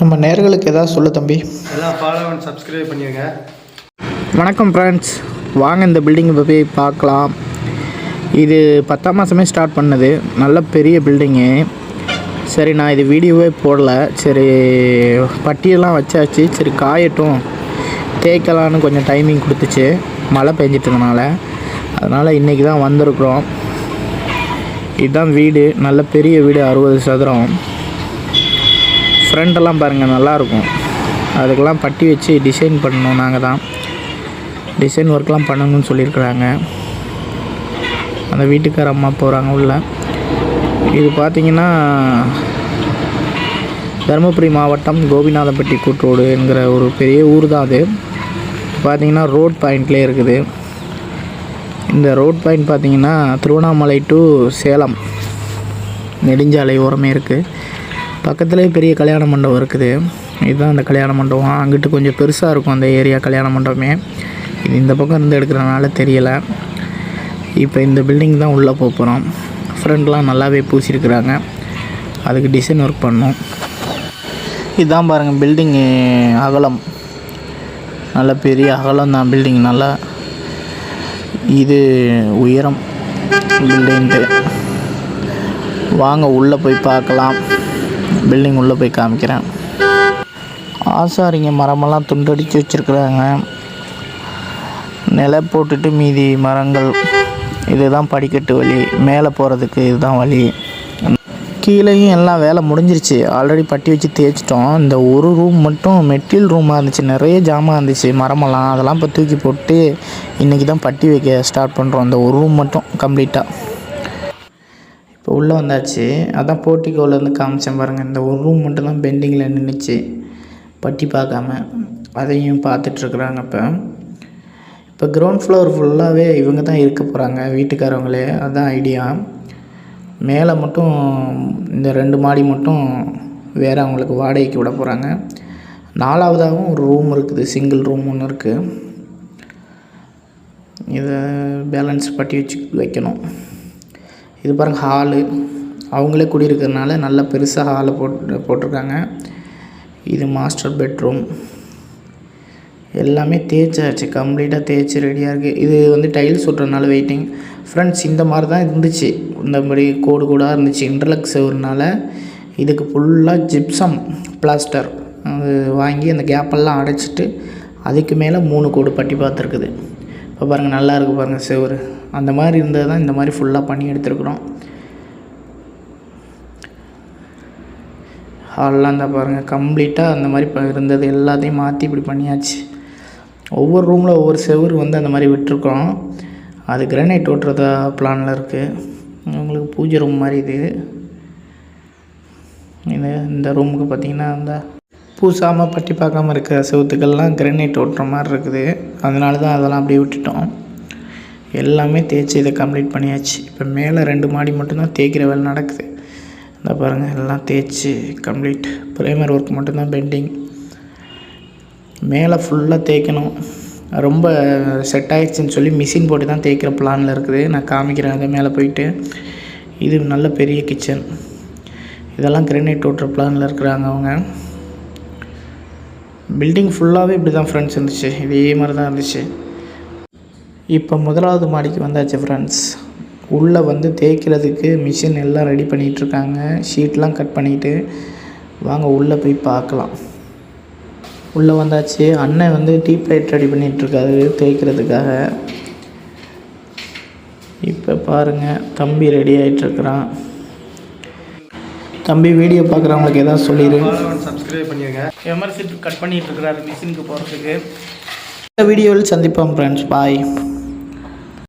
நம்ம நேர்களுக்கு ஏதாவது சொல்லு தம்பி. எல்லாம் ஃபாலோ அண்ட் சப்ஸ்கிரைப் பண்ணிடுங்க வணக்கம் ஃப்ரெண்ட்ஸ் வாங்க இந்த பில்டிங்கை போய் பார்க்கலாம். இது பத்தாம் மாதமே ஸ்டார்ட் பண்ணது. நல்ல பெரிய பில்டிங்கு சரி நான் இது வீடியோவே போடல. சரி பட்டியெல்லாம் வச்சாச்சு. சரி காயட்டும். தேய்க்கலான்னு கொஞ்சம் டைமிங் கொடுத்துச்சு. மழை பெஞ்சிட்டதுனால. அதனால் இன்றைக்கி தான் வந்திருக்கிறோம். இதுதான் வீடு. நல்ல பெரிய வீடு அறுபது சதுரம். ஃப்ரண்டெல்லாம் பாருங்கள் நல்லாயிருக்கும் அதுக்கெல்லாம் பட்டி வச்சு டிசைன் பண்ணணும் நாங்கள் தான். டிசைன் ஒர்க்லாம் பண்ணணும்னு சொல்லியிருக்கிறாங்க. அந்த வீட்டுக்கார அம்மா போகிறாங்க உள்ள. இது பார்த்திங்கன்னா தருமபுரி மாவட்டம் கோபிநாதப்பட்டி கூட்ரோடு என்கிற ஒரு பெரிய ஊர் தான் அது. பார்த்திங்கன்னா ரோட் பாயிண்ட்லேயே இருக்குது. இந்த ரோட் பாயிண்ட் பார்த்திங்கன்னா திருவண்ணாமலை டு சேலம். நெடுஞ்சாலை ஓரமே இருக்குது பக்கத்துலேயே பெரிய கல்யாண மண்டபம் இருக்குது. இதுதான் அந்த கல்யாண மண்டபம். அங்கிட்டு கொஞ்சம் பெருசாக இருக்கும் அந்த ஏரியா கல்யாண மண்டபமே. இது இந்த பக்கம் இருந்து எடுக்கிறனால தெரியலை. இப்போ இந்த பில்டிங் தான் உள்ளே போக போகிறோம் ஃப்ரெண்ட்லாம் நல்லாவே பூசியிருக்கிறாங்க அதுக்கு டிசைன் ஒர்க் பண்ணோம். இதுதான் பாருங்கள் பில்டிங்கு அகலம். நல்ல பெரிய அகலம் தான் பில்டிங் நல்லா இது உயரம் பில்டிங்கு வாங்க உள்ளே போய் பார்க்கலாம். பில்டிங் உள்ளே போய் காமிக்கிறேன். ஆசாரிங்க மரமெல்லாம் துண்டடிச்சு வச்சுருக்குறாங்க. நிலை போட்டுட்டு மீதி மரங்கள் இதுதான் படிக்கட்டு வழி. மேலே போகிறதுக்கு இதுதான் வழி. கீழேயும் எல்லாம் வேலை முடிஞ்சிருச்சு. ஆல்ரெடி பட்டி வச்சு தேய்ச்சிட்டோம். இந்த ஒரு ரூம் மட்டும் மெட்டீரியல் ரூமாக இருந்துச்சு. நிறைய ஜாமான் இருந்துச்சு. மரமெல்லாம் அதெல்லாம் இப்போ தூக்கி போட்டு இன்றைக்கி தான் பட்டி வைக்க ஸ்டார்ட் பண்ணுறோம் இந்த ஒரு ரூம் மட்டும் கம்ப்ளீட்டாக இப்போ உள்ளே வந்தாச்சு. அதான் போர்ட்டிகோலேருந்து காமிச்சேன் பாருங்கள் இந்த ஒரு ரூம் மட்டும் தான் பெண்டிங்கில் நின்றுச்சு பட்டி பார்க்காம. அதையும் பார்த்துட்ருக்குறாங்க இப்போ. இப்போ கிரவுண்ட் ஃப்ளோர் ஃபுல்லாகவே இவங்க தான் இருக்க போகிறாங்க வீட்டுக்காரவங்களே. அதுதான் ஐடியா மேலே மட்டும் இந்த ரெண்டு மாடி மட்டும் வேறு அவங்களுக்கு வாடகைக்கு விட போகிறாங்க நாலாவதாகவும் ஒரு ரூம் இருக்குது. சிங்கிள் ரூம் ஒன்று இருக்குது இதை பேலன்ஸ் பட்டி வச்சு வைக்கணும். இது பாருங்கள் ஹாலு. அவங்களே குடியிருக்கிறதுனால நல்ல பெருசாக ஹாலை போட்டு போட்டிருக்காங்க. இது மாஸ்டர் பெட்ரூம். எல்லாமே தேய்ச்சாச்சு. கம்ப்ளீட்டாக தேய்ச்சி ரெடியாக இருக்குது இது வந்து டைல்ஸ் ஒட்டுறதுனால வெயிட்டிங் ஃப்ரெண்ட்ஸ் இந்த மாதிரி தான் இருந்துச்சு. இந்த மாதிரி கோடு கூடாக இருந்துச்சு. இன்டர்லக் செவர்னால இதுக்கு ஃபுல்லாக ஜிப்சம் பிளாஸ்டர் அது வாங்கி அந்த கேப்பெல்லாம் அடைச்சிட்டு அதுக்கு மேலே மூணு கோடு பட்டி பார்த்துருக்குது. இப்போ பாருங்கள் நல்லா இருக்குது பாருங்கள் செவரு. அந்த மாதிரி இருந்தது தான் இந்த மாதிரி ஃபுல்லாக பண்ணி எடுத்துருக்குறோம். ஹால்லாம் இருந்தால் பாருங்கள் கம்ப்ளீட்டாக அந்த மாதிரி இப்போ இருந்தது. எல்லாத்தையும் மாற்றி இப்படி பண்ணியாச்சு. ஒவ்வொரு ரூமில் ஒவ்வொரு செவரு வந்து அந்த மாதிரி விட்டுருக்கோம். அது கிரானைட் ஓட்டுறதா பிளானில் இருக்குது உங்களுக்கு பூஜை ரூம் மாதிரி இது. இந்த இந்த ரூமுக்கு பார்த்தீங்கன்னா அந்த பூசாமல் பட்டி பார்க்காம இருக்கிற செவத்துக்கள்லாம் கிரனைட் ஓட்டுற மாதிரி இருக்குது. அதனால தான் அதெல்லாம் அப்படியே விட்டுட்டோம். எல்லாமே தேய்ச்சி இதை கம்ப்ளீட் பண்ணியாச்சு. இப்போ மேலே ரெண்டு மாடி மட்டும்தான் தேய்க்கிற வேலை நடக்குது. இந்த பாருங்கள் எல்லாம் தேய்ச்சி கம்ப்ளீட் ப்ரைமர் ஒர்க் மட்டும்தான் பெண்டிங் மேலே ஃபுல்லாக தேய்க்கணும். ரொம்ப செட் ஆயிடுச்சுன்னு சொல்லி மிஷின் போட்டு தான் தேய்க்கிற பிளானில் இருக்குது. நான் காமிக்கிறேன் அதை மேலே போயிட்டு. இது நல்ல பெரிய கிச்சன் இதெல்லாம் கிரனைட் ஓட்டுற பிளானில் இருக்கிறாங்க அவங்க. பில்டிங் ஃபுல்லாகவே இப்படி தான் ஃப்ரெண்ட்ஸ் இருந்துச்சு. இதே மாதிரி தான் இருந்துச்சு. இப்போ முதலாவது மாடிக்கு வந்தாச்சு ஃப்ரெண்ட்ஸ் உள்ளே வந்து தேய்க்கிறதுக்கு மிஷின் எல்லாம் ரெடி பண்ணிகிட்ருக்காங்க ஷீட்லாம் கட் பண்ணிவிட்டு வாங்க உள்ளே போய் பார்க்கலாம். உள்ளே வந்தாச்சு. அண்ணன் வந்து டீப் லைட் ரெடி பண்ணிகிட்ருக்காரு தேய்க்கிறதுக்காக. இப்போ பாருங்கள் தம்பி ரெடி ஆகிட்டுருக்குறான் தம்பி வீடியோ பார்க்குறவங்களுக்கு ஏதாவது சொல்லிடு சப்ஸ்கிரைப் பண்ணிடுங்க விமர்சித்து கட் பண்ணிகிட்ருக்கிறாரு மிஷினுக்கு போகிறதுக்கு இந்த வீடியோவில் சந்திப்போம் ஃப்ரெண்ட்ஸ் பாய்